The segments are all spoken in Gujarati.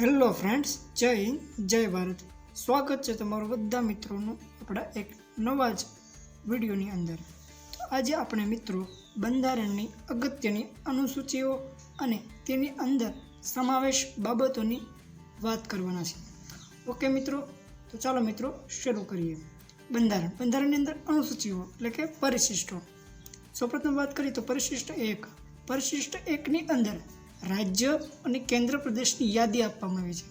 હેલો ફ્રેન્ડ્સ, જય હિન્દ, જય ભારત. સ્વાગત છે તમારું બધા મિત્રોનું આપણા એક નવા જ વિડીયોની અંદર. તો આજે આપણે મિત્રો બંધારણની અગત્યની અનુસૂચિઓ અને તેની અંદર સમાવેશ બાબતોની વાત કરવાના છે. ઓકે મિત્રો, તો ચાલો મિત્રો શરૂ કરીએ. બંધારણ. બંધારણની અંદર અનુસૂચિઓ એટલે કે પરિશિષ્ટો. સૌપ્રથમ વાત કરીએ તો પરિશિષ્ટ એક. પરિશિષ્ટ એકની અંદર રાજ્ય અને કેન્દ્ર પ્રદેશની યાદી આપવામાં આવી છે.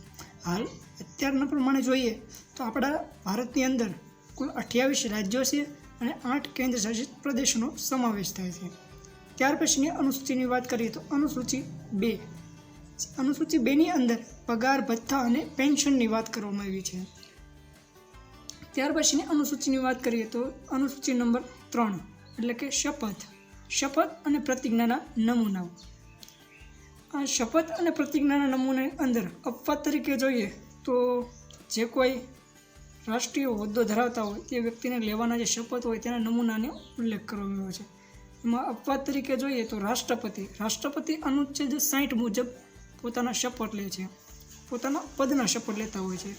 હાલ અત્યારના પ્રમાણે જોઈએ તો આપણા ભારતની અંદર કુલ અઠ્યાવીસ રાજ્યો છે અને આઠ કેન્દ્ર શાસિત પ્રદેશોનો સમાવેશ થાય છે. ત્યાર પછીની અનુસૂચિની વાત કરીએ તો અનુસૂચિ બે. અનુસૂચિ બેની અંદર પગાર, ભથ્થા અને પેન્શનની વાત કરવામાં આવી છે. ત્યાર પછીની અનુસૂચિની વાત કરીએ તો અનુસૂચિ નંબર ત્રણ, એટલે કે શપથ. શપથ અને પ્રતિજ્ઞાના નમૂનાઓ. શપથ અને પ્રતિજ્ઞાના નમૂના અંદર અપવાદ તરીકે જોઈએ તો જે કોઈ રાષ્ટ્રીય હોદ્દો ધરાવતા હોય તે વ્યક્તિને લેવાના જે શપથ હોય તેના નમૂનાને ઉલ્લેખ કરવામાં આવ્યો છે. એમાં અપવાદ તરીકે જોઈએ તો રાષ્ટ્રપતિ રાષ્ટ્રપતિ અનુચ્છેદ સાઠ મુજબ પોતાના શપથ લે છે. પોતાના પદના શપથ લેતા હોય છે.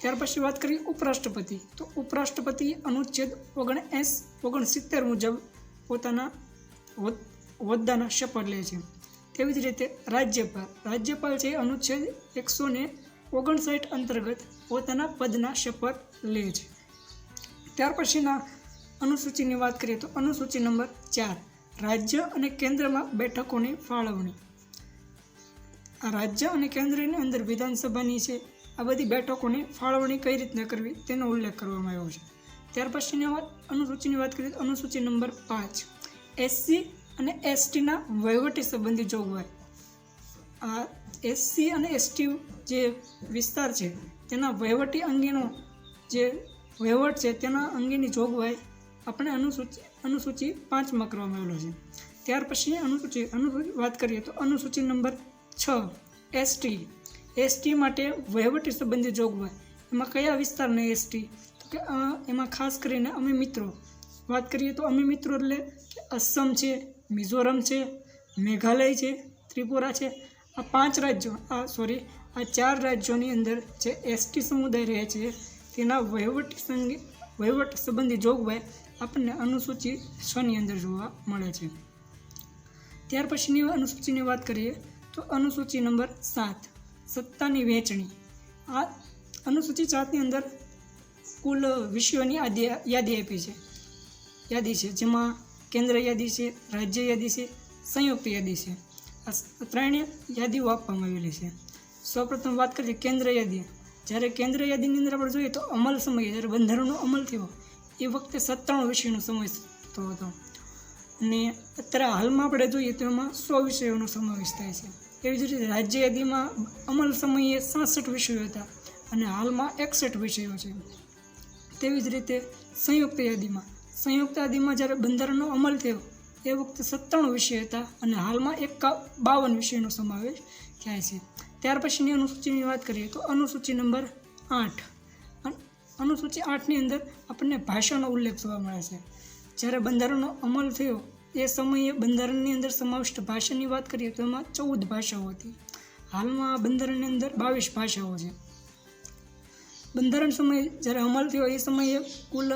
ત્યાર પછી વાત કરીએ ઉપરાષ્ટ્રપતિ. તો ઉપરાષ્ટ્રપતિ અનુચ્છેદ ઓગણ એસ ઓગણસિત્તેર મુજબ પોતાના હોદ્દાના શપથ લે છે. તેવી જ રીતે રાજ્યપાલ. રાજ્યપાલ છે અનુચ્છેદ એકસો ને ઓગણસાઠ અંતર્ગત પોતાના પદના શપથ લે છે. ત્યાર પછીના અનુસૂચિની વાત કરીએ તો અનુસૂચિ નંબર ચાર, રાજ્ય અને કેન્દ્રમાં બેઠકોની ફાળવણી. આ રાજ્ય અને કેન્દ્રની અંદર વિધાનસભાની છે, આ બધી બેઠકોની ફાળવણી કઈ રીતના કરવી તેનો ઉલ્લેખ કરવામાં આવ્યો છે. ત્યાર પછીની વાત, અનુસૂચિની વાત કરીએ તો અનુસૂચિ નંબર પાંચ, એસસી અને એસટીના વહીવટી સંબંધી જોગવાઈ. આ એસસી અને એસટી જે વિસ્તાર છે, તેના વહીવટી અંગેનો જે વહીવટ છે, તેના અંગેની જોગવાઈ આપણે અનુસૂચિ અનુસૂચિ પાંચમાં કરવામાં આવેલો છે. ત્યાર પછી અનુસૂચિ અનુસૂચિ, વાત કરીએ તો અનુસૂચિ નંબર છ એસટી એસટી માટે વહીવટી સંબંધી જોગવાઈ. એમાં કયા વિસ્તારને એસટી તો કે એમાં ખાસ કરીને અમે મિત્રો. વાત કરીએ તો અમે મિત્રો એટલે કે અસમ છે મિઝોરમ છે, મેઘાલય છે, ત્રિપુરા છે. આ પાંચ રાજ્યો, આ સોરી આ ચાર રાજ્યોની અંદર જે એસટી સમુદાય રહે છે, તેના વહીવટી સંગે, વહીવટ સંબંધી જોગવાઈ આપણને અનુસૂચિ છની અંદર જોવા મળે છે. ત્યાર પછીની અનુસૂચિની વાત કરીએ, તો અનુસૂચિ નંબર સાત, સત્તાની વહેંચણી. આ અનુસૂચિ સાતની અંદર કુલ વિષયોની યાદી યાદી આપી છે. યાદી છે જેમાં કેન્દ્ર યાદી છે, રાજ્ય યાદી છે, સંયુક્ત યાદી છે. આ ત્રણેય યાદીઓ આપવામાં આવેલી છે. સૌપ્રથમ વાત કરીએ કેન્દ્ર યાદી. જ્યારે કેન્દ્ર યાદીની અંદર આપણે જોઈએ તો અમલ સમયે, જ્યારે બંધારણનો અમલ થયો, એ વખતે સત્તાણું વિષયનો સમય થતો હતો. અને અત્યારે હાલમાં આપણે જોઈએ તો એમાં સો વિષયોનો સમાવેશ થાય છે. એવી જ રીતે રાજ્ય યાદીમાં અમલ સમયે સાસઠ વિષયો હતા અને હાલમાં એકસઠ વિષયો છે. તેવી જ રીતે સંયુક્ત યાદીમાં સંયુક્ત આદિમાં જ્યારે બંધારણનો અમલ થયો, એ વખતે સત્તાણું વિષય હતા અને હાલમાં એક બાવન વિષયનો સમાવેશ થાય છે. ત્યાર પછીની અનુસૂચિની વાત કરીએ તો અનુસૂચિ નંબર આઠ. અન- અનુસૂચિ આઠની અંદર આપણને ભાષાનો ઉલ્લેખ જોવા મળે છે. જ્યારે બંધારણનો અમલ થયો, એ સમયે બંધારણની અંદર સમાવિષ્ટ ભાષાની વાત કરીએ તો એમાં ચૌદ ભાષાઓ હતી. હાલમાં આ બંધારણની અંદર બાવીસ ભાષાઓ છે. બંધારણ સમયે જ્યારે અમલ થયો, એ સમયે કુલ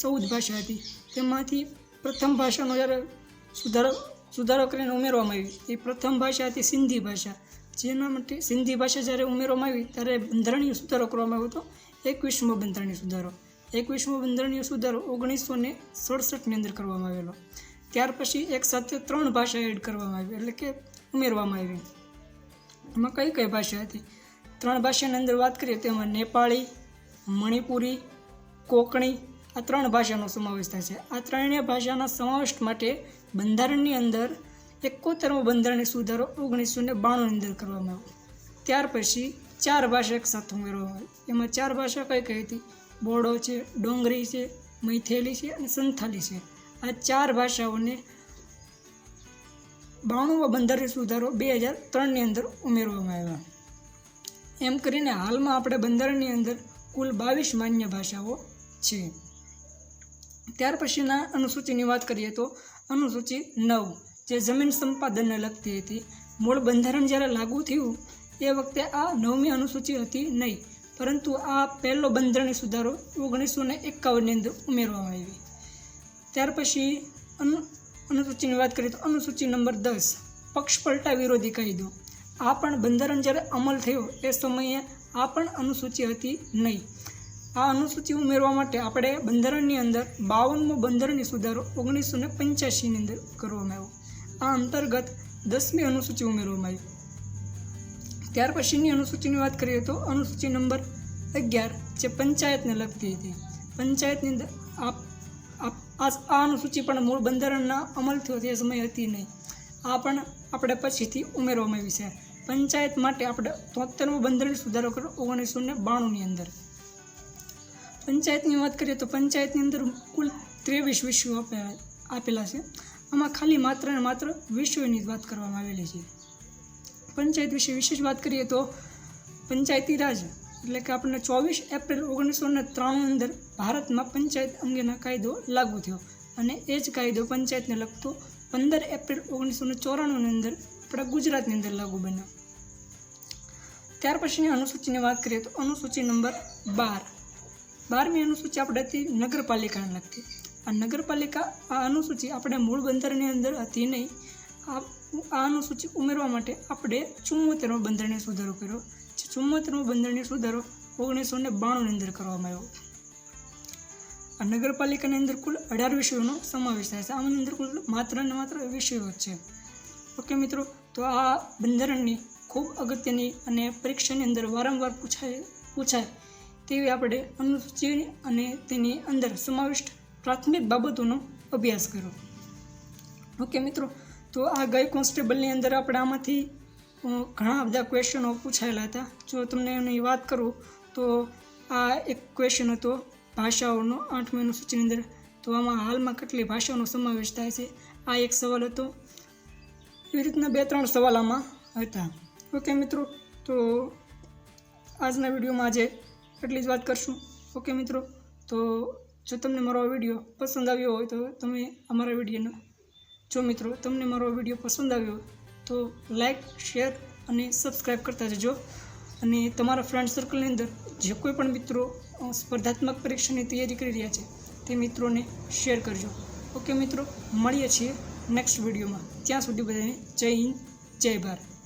ચૌદ ભાષા હતી. તેમાંથી પ્રથમ ભાષાનો જ્યારે સુધારો સુધારો કરીને ઉમેરવામાં આવી, એ પ્રથમ ભાષા હતી સિંધી ભાષા. જેના માટે સિંધી ભાષા જ્યારે ઉમેરવામાં આવી, ત્યારે બંધારણીય સુધારો કરવામાં આવ્યો હતો. એકવીસમો બંધારણીય સુધારો. એકવીસમો બંધારણીય સુધારો ઓગણીસો ને સડસઠની અંદર કરવામાં આવેલો. ત્યાર પછી એક સાથે ત્રણ ભાષા એડ કરવામાં આવી, એટલે કે ઉમેરવામાં આવી. એમાં કઈ કઈ ભાષા હતી? ત્રણ ભાષાની અંદર વાત કરીએ તો એમાં નેપાળી, મણિપુરી, કોકણી આ ત્રણ ભાષાનો સમાવેશ થાય છે. આ ત્રણેય ભાષાના સમાવેશ માટે બંધારણની અંદર એકોતેરમો બંધારણીય સુધારો ઓગણીસો ને બાણુંની અંદર કરવામાં આવ્યો. ત્યાર પછી ચાર ભાષા એક સાથે ઉમેરવામાં આવી. એમાં ચાર ભાષા કઈ કઈ હતી? બોડો છે, ડોંગરી છે, મૈથેલી છે અને સંથાલી છે. આ ચાર ભાષાઓને બાણુંમાં બંધારણીય સુધારો બે હજાર ત્રણની અંદર ઉમેરવામાં આવ્યા. એમ કરીને હાલમાં આપણે બંધારણની અંદર કુલ બાવીસ માન્ય ભાષાઓ છે. ત્યાર પછીના અનુસૂચિની વાત કરીએ તો અનુસૂચિ નવ, જે જમીન સંપાદનને લગતી હતી. મૂળ બંધારણ જ્યારે લાગુ થયું, એ વખતે આ નવમી અનુસૂચિ હતી નહીં, પરંતુ આ પહેલો બંધારણીય સુધારો ઓગણીસો ને એકાવનની અંદર ઉમેરવામાં આવી ત્યાર પછી અનુ, અનુસૂચિની વાત કરીએ તો અનુસૂચિ નંબર દસ, પક્ષ પલટા વિરોધી કાયદો. આ પણ બંધારણ જ્યારે અમલ થયો, એ સમયે આ પણ અનુસૂચિ હતી નહીં. આ અનુસૂચિ ઉમેરવા માટે આપણે બંધારણની અંદર બાવનમો બંધારણીય સુધારો ઓગણીસો ને પંચ્યાસીની અંદર કરવામાં આવ્યો. આ અંતર્ગત દસમી અનુસૂચિ ઉમેરવામાં આવી. ત્યાર પછીની અનુસૂચિની વાત કરીએ તો અનુસૂચિ નંબર અગિયાર જે પંચાયતને લગતી હતી. પંચાયતની અંદર આ અનુસૂચિ પણ મૂળ બંધારણના અમલ થયો તે સમય હતી નહીં. આ પણ આપણે પછીથી ઉમેરવામાં આવી છે. પંચાયત માટે આપણે તોતેરમો બંધારણ સુધારો કર્યો ઓગણીસો ને બાણુંની અંદર. પંચાયતની વાત કરીએ તો પંચાયતની અંદર કુલ ત્રેવીસ વિષયો આપેલા છે. આમાં ખાલી માત્ર ને માત્ર વિષયોની જ વાત કરવામાં આવેલી છે. પંચાયત વિશે વિશેષ વાત કરીએ તો પંચાયતી રાજ, એટલે કે આપણને ચોવીસ એપ્રિલ ઓગણીસો ને ત્રાણું અંદર ભારતમાં પંચાયત અંગેના કાયદો લાગુ થયો. અને એ જ કાયદો પંચાયતને લગતો પંદર એપ્રિલ ઓગણીસો ને ચોરાણુંની અંદર આપણા ગુજરાતની અંદર લાગુ બન્યો. ત્યાર પછીની અનુસૂચિની વાત કરીએ તો અનુસૂચિ નંબર બાર. બારમી અનુસૂચિ આપણે હતી નગરપાલિકાને લગતી આ નગરપાલિકા આ અનુસૂચિ આપણે મૂળ બંધારણની અંદર હતી નહીં. આ અનુસૂચિ ઉમેરવા માટે આપણે ચુમ્મોતેરમો બંધારણીય સુધારો કર્યો. જે ચુમ્મોતેરમો બંધારણીય સુધારો ઓગણીસો ને બાણુંની અંદર કરવામાં આવ્યો. આ નગરપાલિકાની અંદર કુલ અઢાર વિષયોનો સમાવેશ થાય છે. આની અંદર કુલ માત્ર ને માત્ર વિષયો છે. ઓકે મિત્રો, તો આ બંધારણની ખૂબ અગત્યની અને પરીક્ષાની અંદર વારંવાર પૂછાય પૂછાય તેવી આપણે અનુસૂચિ અને તેની અંદર સમાવિષ્ટ પ્રાથમિક બાબતોનો અભ્યાસ કરો ઓકે મિત્રો, તો આ ગાય કોન્સ્ટેબલની અંદર આપણે આમાંથી ઘણા બધા ક્વેશ્ચનો પૂછાયેલા હતા. જો તમને એની વાત કરું, તો આ એક ક્વેશ્ચન હતો ભાષાઓનો આઠમી અનુસૂચિની અંદર. તો આમાં હાલમાં કેટલી ભાષાઓનો સમાવેશ થાય છે? આ એક સવાલ હતો. એવી રીતના બે ત્રણ સવાલ આમાં હતા. ઓકે મિત્રો, તો આજના વિડીયોમાં આજે એટલી જ વાત કરશું. ઓકે મિત્રો? તો જો તમને મારો વીડિયો પસંદ આવ્યો હોય તો તમે અમારા વિડીયોનો જો મિત્રો, તમને મારો વીડિયો પસંદ આવ્યો તો લાઈક શેર અને સબસ્ક્રાઈબ કરતા જજો. અને તમારા ફ્રેન્ડ સર્કલની અંદર જે કોઈ પણ મિત્રો સ્પર્ધાત્મક પરીક્ષાની તૈયારી કરી રહ્યા છે, તે મિત્રોને શેર કરજો. ઓકે મિત્રો? મળીએ છીએ નેક્સ્ટ વિડીયોમાં. ત્યાં સુધી બધાને જય હિન્દ, જય ભારત.